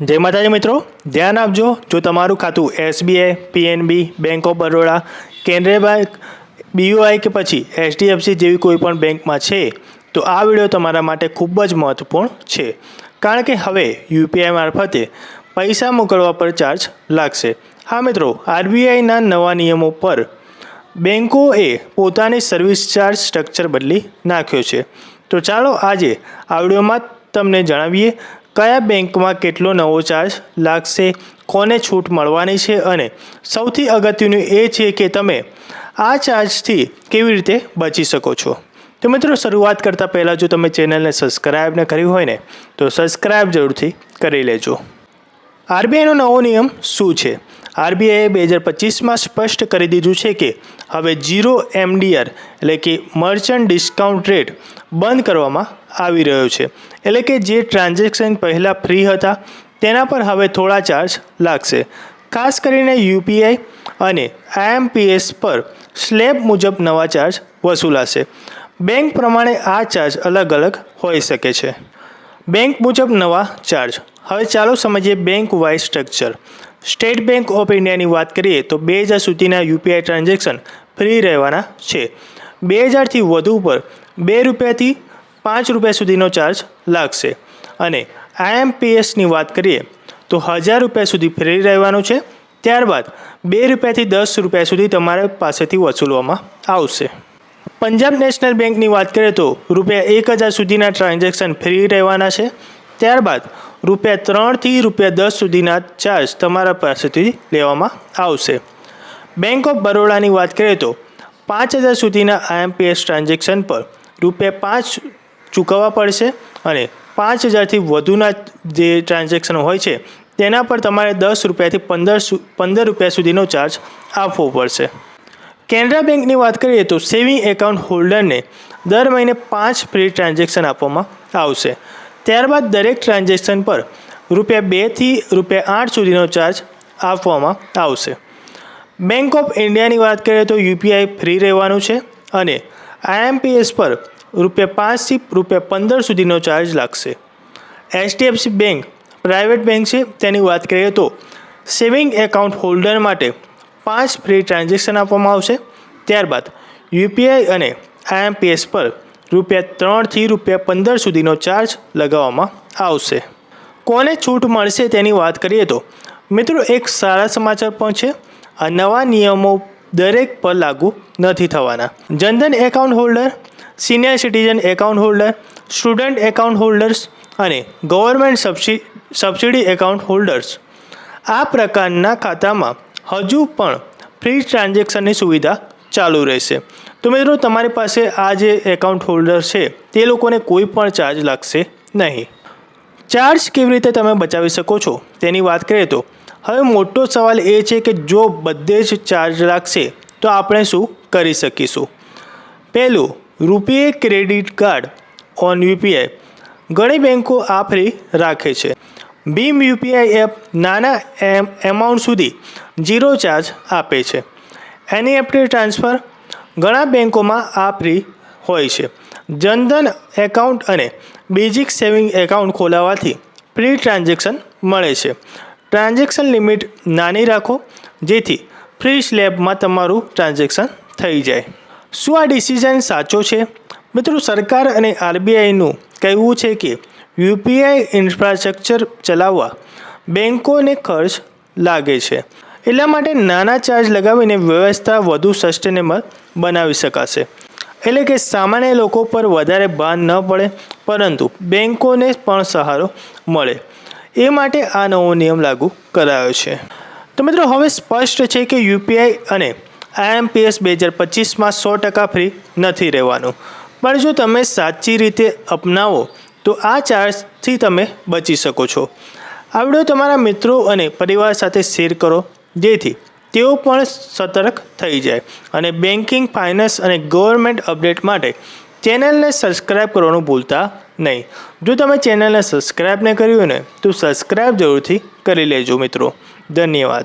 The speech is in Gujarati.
જય માતાજી મિત્રો, ધ્યાન આપજો, જો તમારું ખાતું SBI PNB bank of Baroda Canara bank BUI કે પછી એચડીએફસી જેવી કોઈ પણ બેંકમાં છે, તો આ વીડિયો તમારા માટે ખૂબ જ મહત્વપૂર્ણ છે. કારણ કે હવે યુપીઆઈ મારફતે પૈસા મોકલવા પર ચાર્જ લાગશે. હા મિત્રો આરબીઆઈના નવા નિયમો પર બેન્કોએ પોતાની સર્વિસ ચાર્જ સ્ટ્રક્ચર બદલી નાખ્યો છે. તો ચાલો આજે આ વિડીયોમાં તમને જણાવીએ કયા બેંકમાં કેટલો નવો ચાર્જ લાગશે, કોને છૂટ મળવાની છે અને સૌથી અગત્યનું એ છે કે તમે આ ચાર્જથી કેવી રીતે બચી શકો છો. તો મિત્રો, શરૂઆત કરતાં પહેલાં જો તમે ચેનલને સબસ્ક્રાઇબ ન કરી હોય ને, તો સબસ્ક્રાઇબ જરૂરથી કરી લેજો. આરબીઆઈનો નવો નિયમ શું છે? આરબીઆઈએ બે હજાર પચીસમાં સ્પષ્ટ કરી દીધું છે કે હવે જીરો એમડીઆર એટલે કે મર્ચન્ટ ડિસ્કાઉન્ટ રેટ બંધ કરવામાં આવી રહ્યો છે. એટલે કે જે ટ્રાન્ઝેક્શન પહેલાં ફ્રી હતા, તેના પર હવે થોડા ચાર્જ લાગશે. ખાસ કરીને યુપીઆઈ અને આઈએમપીએસ પર સ્લેબ મુજબ નવા ચાર્જ વસૂલાશે. બેંક પ્રમાણે આ ચાર્જ અલગ અલગ હોઈ શકે છે. બેંક મુજબ નવા ચાર્જ હવે ચાલો સમજીએ bank wise structure state bank of ઇન્ડિયાની વાત કરીએ તો બે હજાર સુધીના યુપીઆઈ ટ્રાન્ઝેક્શન ફ્રી રહેવાના છે. બે હજારથી વધુ પર બે રૂપિયાથી પાંચ રૂપિયા સુધીનો ચાર્જ લાગશે. અને આઈએમપીએસની વાત કરીએ, તો હજાર રૂપિયા સુધી ફ્રી રહેવાનું છે. ત્યારબાદ બે રૂપિયાથી દસ રૂપિયા સુધી તમારા પાસેથી વસૂલવામાં આવશે. પંજાબ નેશનલ બેંકની વાત કરીએ તો રૂપિયા એક હજાર સુધીના ટ્રાન્ઝેક્શન ફ્રી રહેવાના છે. ત્યારબાદ રૂપિયા ત્રણથી રૂપિયા દસ સુધીના ચાર્જ તમારા પાસેથી લેવામાં આવશે. બેંક ઓફ બરોડાની વાત કરીએ તો પાંચ હજાર સુધીના આઈએમપીએસ ટ્રાન્ઝેક્શન પર રૂપિયા પાંચ ચૂકવવા પડશે અને પાંચ હજારથી વધુના જે ટ્રાન્ઝેક્શન હોય છે, તેના પર તમારે દસ રૂપિયાથી પંદર પંદર રૂપિયા સુધીનો ચાર્જ આપવો પડશે. કેનરા બેંકની વાત કરીએ તો સેવિંગ એકાઉન્ટ હોલ્ડરને દર મહિને પાંચ ફ્રી ટ્રાન્ઝેક્શન આપવામાં આવશે. ત્યારબાદ દરેક ટ્રાન્ઝેક્શન પર રૂપિયા બેથી રૂપિયા આઠ સુધીનો ચાર્જ આપવામાં આવશે. બેંક ઓફ ઇન્ડિયાની વાત કરીએ તો યુપીઆઈ ફ્રી રહેવાનું છે અને આઈએમપીએસ પર રૂપિયા પાંચથી રૂપિયા પંદર સુધીનો ચાર્જ લાગશે. એચડીએફસી બેંક પ્રાઇવેટ બેંક છે તેની વાત કરીએ તો સેવિંગ એકાઉન્ટ હોલ્ડર માટે પાંચ ફ્રી ટ્રાન્ઝેક્શન આપવામાં આવશે. ત્યારબાદ યુપીઆઈ અને આઈએમપીએસ પર રૂપિયા ત્રણથી રૂપિયા પંદર સુધીનો ચાર્જ લગાવવામાં આવશે. કોને છૂટ મળશે તેની વાત કરીએ તો મિત્રો એક સારા સમાચાર પણ છે. આ નવા નિયમો દરેક પર લાગુ નથી થવાના. Jan Dhan account holder, senior citizen account holder, student account holders અને government subsi, subsidy account holders. આ પ્રકારના ખાતામાં હજુ પણ ફ્રી ટ્રાન્ઝેક્શનની સુવિધા ચાલુ રહેશે. તો મિત્રો, તમારી પાસે આ જે એકાઉન્ટ હોલ્ડર છે, તે લોકોને કોઈ પણ ચાર્જ લાગશે નહીં. ચાર્જ કેવી રીતે તમે બચાવી શકો છો? તેની વાત કરીએ તો હવે મોટો સવાલ એ છે કે જો બધે જ ચાર્જ લાગશે, તો આપણે શું કરી શકીશું? પહેલું, RuPay credit card on UPI ઘણી બેન્કો આ ફ્રી રાખે છે. ભીમ યુપીઆઈ એપ નાના એમ એમાઉન્ટ સુધી ઝીરો ચાર્જ આપે છે. એનઈએફટી ટ્રાન્સફર ઘણા બેન્કોમાં આ ફ્રી હોય છે. જનધન એકાઉન્ટ અને બેઝિક સેવિંગ એકાઉન્ટ ખોલાવવાથી ફ્રી ટ્રાન્ઝેક્શન મળે છે. ટ્રાન્ઝેક્શન લિમિટ નાની રાખો, જેથી ફ્રી સ્લેબમાં તમારું ટ્રાન્ઝેક્શન થઈ જાય. શું આ ડિસિઝન સાચો છે? મિત્રો, સરકાર અને આરબીઆઈનું કહેવું છે કે યુપીઆઈ ઇન્ફ્રાસ્ટ્રક્ચર ચલાવવા બેન્કોને ખર્ચ લાગે છે. એટલા માટે નાના ચાર્જ લગાવીને વ્યવસ્થા વધુ સસ્ટેનેબલ બનાવી શકાશે. એટલે કે સામાન્ય લોકો પર વધારે ભાર ન પડે, પરંતુ બેન્કોને પણ સહારો મળે. એ માટે આ નવો નિયમ લાગુ કરાયો છે. તો મિત્રો, હવે સ્પષ્ટ છે કે યુપીઆઈ અને આઈએમપીએસ બે હજાર પચીસમાં સો ટકા ફ્રી નથી રહેવાનું. પણ જો તમે સાચી રીતે અપનાવો, તો આ ચાર્જથી તમે બચી શકો છો. આ વીડિયો તમારા મિત્રો અને પરિવાર સાથે શેર કરો, જેથી તેઓ પણ સતર્ક થઈ જાય. અને બેન્કિંગ, ફાઇનાન્સ અને ગવર્મેન્ટ અપડેટ માટે ચેનલને સબસ્ક્રાઈબ કરવાનું ભૂલતા નહીં. જો તમે ચેનલને સબસ્ક્રાઈબ ન કર્યું ને, તો સબસ્ક્રાઈબ જરૂરથી કરી લેજો મિત્રો. ધન્યવાદ.